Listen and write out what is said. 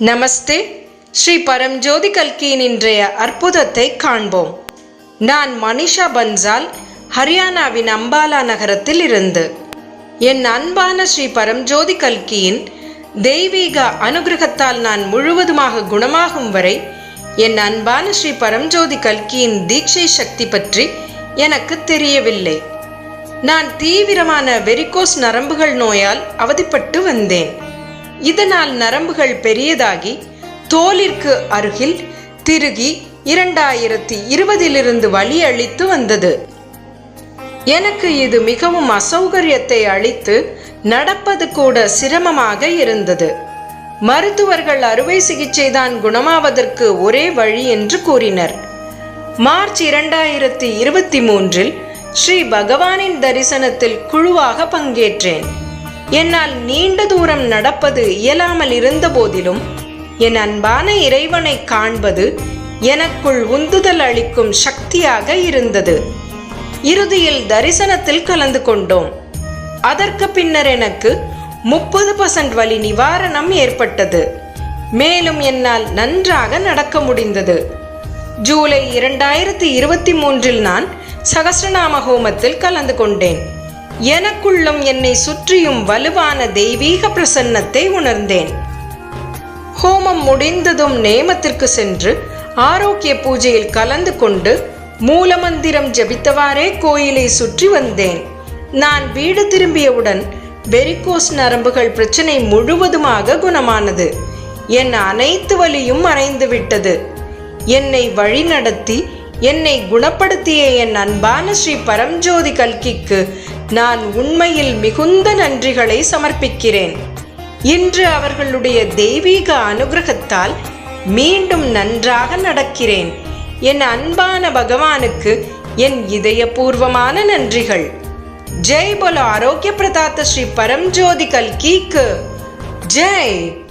நமஸ்தே. ஸ்ரீ பரம்ஜோதி கல்கியின் இன்றைய அற்புதத்தை காண்போம். நான் மனிஷா பன்சால் ஹரியானாவின் அம்பாலா நகரத்தில் இருந்து. என் அன்பான ஸ்ரீ பரம்ஜோதி கல்கியின் தெய்வீக அனுகிரகத்தால் நான் முழுவதுமாக குணமாகும் வரை என் அன்பான ஸ்ரீ பரம்ஜோதி கல்கியின் தீட்சை சக்தி பற்றி எனக்கு தெரியவில்லை. நான் தீவிரமான வெரிகோஸ் நரம்புகள் நோயால் அவதிப்பட்டு வந்தேன். இதனால் நரம்புகள் பெரியதாகி தோலிற்கு அருகில் திருகி இரண்டாயிரத்தி இருபதிலிருந்து வலி அளித்து வந்தது. எனக்கு இது மிகவும் அசௌகரியத்தை அளித்து நடப்பது கூட சிரமமாக இருந்தது. மருத்துவர்கள் அறுவை சிகிச்சை தான் குணமாவதற்கு ஒரே வழி என்று கூறினர். மார்ச் இரண்டாயிரத்தி இருபத்தி மூன்றில் ஸ்ரீ பகவானின் தரிசனத்தில் குழுவாக பங்கேற்றேன். என்னால் நீண்ட தூரம் நடப்பது இயலாமல் இருந்த போதிலும் என் அன்பான இறைவனை காண்பது எனக்குள் உந்துதல் அளிக்கும் சக்தியாக இருந்தது. இறுதியில் தரிசனத்தில் கலந்து கொண்டோம். அதற்கு பின்னர் எனக்கு முப்பது பர்சன்ட் வலி நிவாரணம் ஏற்பட்டது. மேலும் என்னால் நன்றாக நடக்க முடிந்தது. ஜூலை இரண்டாயிரத்தி இருபத்தி மூன்றில் நான் சகசிரநாம ஹோமத்தில் கலந்து கொண்டேன். எனக்குள்ளும் என்னை சுற்றியும் வலுவான தெய்வீக பிரசன்னத்தை உணர்ந்தேன். ஹோமம் முடிந்ததும் நேமத்திற்கு சென்று ஆரோக்கிய பூஜையில் கலந்து கொண்டு மூலமந்திரம் ஜபித்தவாறே கோயிலை சுற்றி வந்தேன். நான் வீடு திரும்பியவுடன் வெரிகோஸ் நரம்புகள் பிரச்சனை முழுவதுமாக குணமானது. என் அனைத்து வலியும் மறைந்து விட்டது என்னை வழிநடத்தி என்னை குணப்படுத்திய என் அன்பான ஸ்ரீ பரம்ஜோதி கல்கிக்கு நான் உண்மையில் மிகுந்த நன்றிகளை சமர்ப்பிக்கிறேன். இன்று அவர்களுடைய தெய்வீக அனுகிரகத்தால் மீண்டும் நன்றாக நடக்கிறேன். என் அன்பான பகவானுக்கு என் இதயபூர்வமான நன்றிகள். ஜெய் போல ஆரோக்கிய பிரதாத்த ஸ்ரீ பரம்ஜோதி கல்கிக்கு. ஜெய்!